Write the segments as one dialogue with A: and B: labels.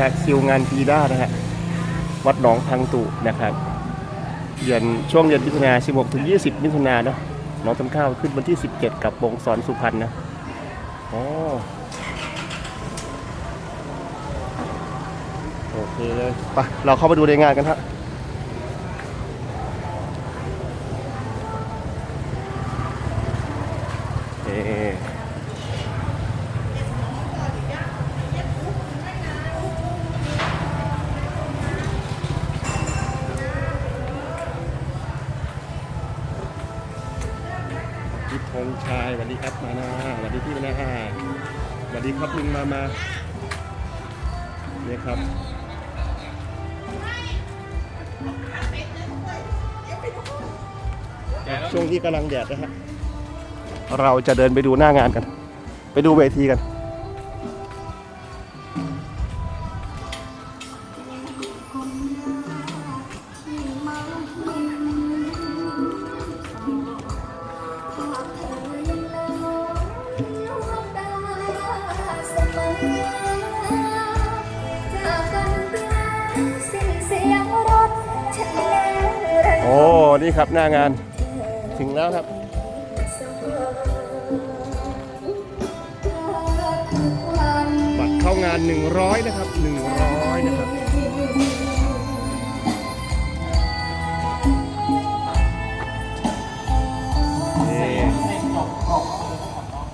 A: ฮะคิวงานปีด้านะฮะวัดหนองพังตุนะครับเดือนช่วงเดือนมิถุนา16ถึง20 มิถุนาเนาะน้องต้นข้าวขึ้นวันที่ 17 กับวงสอนสุพรรณนะโอ้โอเคเลยไปเราเข้าไปดูในงานกันฮะ ชายสวัสดีครับมานาสวัสดีพี่มานาสวัสดีครับลุงมามาเนี่ยครับช่วงที่กำลังแดดนะฮะเราจะเดินไปดูหน้างานกัน ไปดูเวทีกัน โอ้ นี่ครับหน้างาน ถึงแล้วครับ บัตรเข้างาน 100 นะครับ 100 นะครับ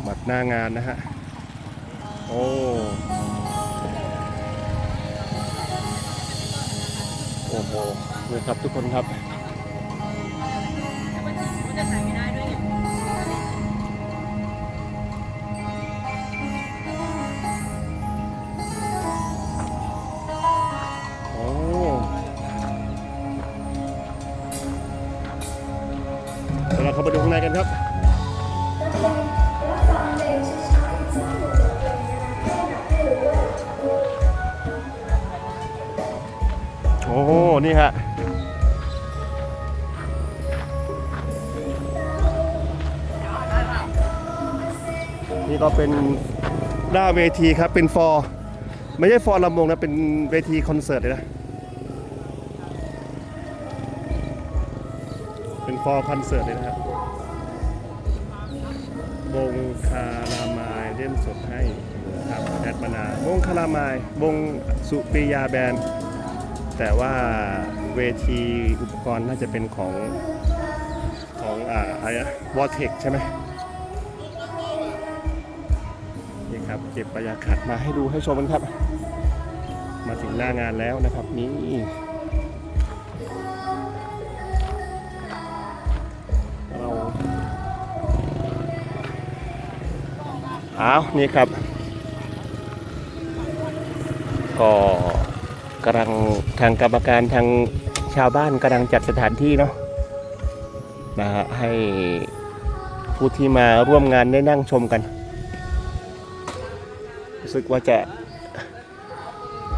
A: บัตรหน้างานนะฮะ โอ้ โอ้โหนี่ครับทุกคนครับ อ้นี่ฮะนี่ก็เป็นหน้าเวทีครับเป็นฟอร์ไม่ใช่ฟอร์ลำวงนะเป็นเวทีคอนเสิร์ตเลยนะเป็นฟอร์คอนเสิร์ตเลยนะครับวงคารามายเล่นสดให้ครับแอดมานาวงคารามาย วงสุปริยาแบนด์ แต่ว่าเวทีอุปกรณ์น่าจะเป็นของของอ่าอะไรนะวอเทคใช่ไหมนี่ครับเก็บบรรยากาศมาให้ดูให้ชมกันครับ มาถึงหน้างานแล้วนะครับนี่เราเอานี่ครับก็ กำลังทางกรรมการทางชาวบ้านกำลังจัดสถานที่เนาะนะฮะให้ผู้ที่มาร่วมงานได้นั่งชมกันรู้สึกว่าจะ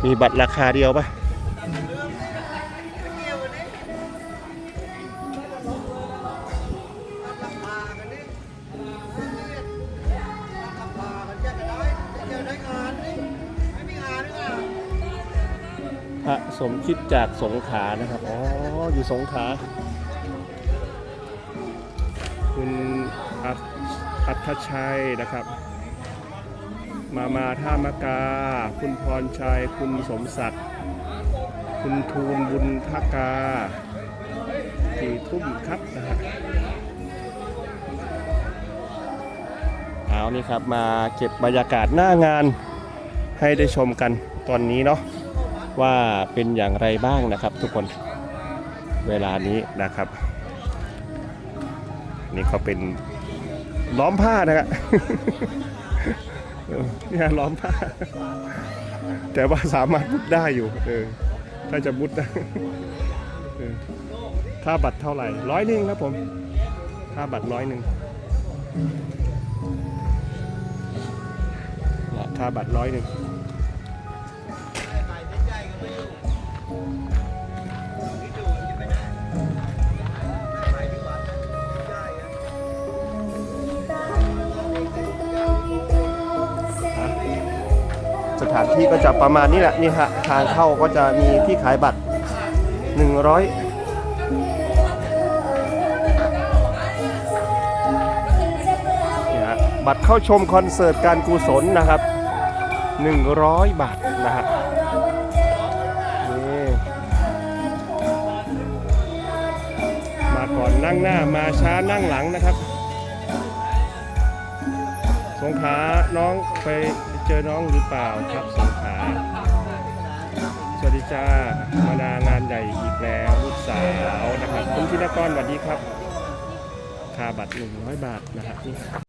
A: มีบัตรราคาเดียวปะ พระสมคิดจากสงขานะครับ อ๋อ อยู่สงขา คุณอัธชัยนะครับ มามาท่ามกา คุณพรชัย คุณสมศักดิ์ คุณทูลบุญทกาสี่ทุ่มครับนะฮะเอานี่ครับมาเก็บบรรยากาศหน้างานให้ได้ชมกันตอนนี้เนาะ ว่าเป็นอย่างไรบ้างนะครับ ทุกคนเวลานี้นะครับ นี่ก็เป็นล้อมผ้านะฮะเออเนี่ยล้อมผ้า แต่ว่าสามารถมุดได้อยู่เออถ้าจะมุดได้ค่าบัตรเท่าไหร่ร้อยหนึ่งครับผมค่าบัตรร้อยหนึ่งนะค่าบัตรร้อยหนึ่ง ที่ก็จะประมาณนี้แหละนี่ฮะทางเข้าก็จะมีที่ขายบัตร 100นี่ฮะบัตรเข้าชมคอนเสิร์ตการกุศลนะครับ 100 บาทนะฮะมาก่อนนั่งหน้ามาช้านั่งหลังนะครับ สงขาน้องไป เจอน้องหรือเปล่าครับสงขาสวัสดีจ้ามานางานใหญ่อีกแล้วลูกสาวนะครับคุณธินกรสวัสดีครับค่าบัตร100 บาทนะครับนี่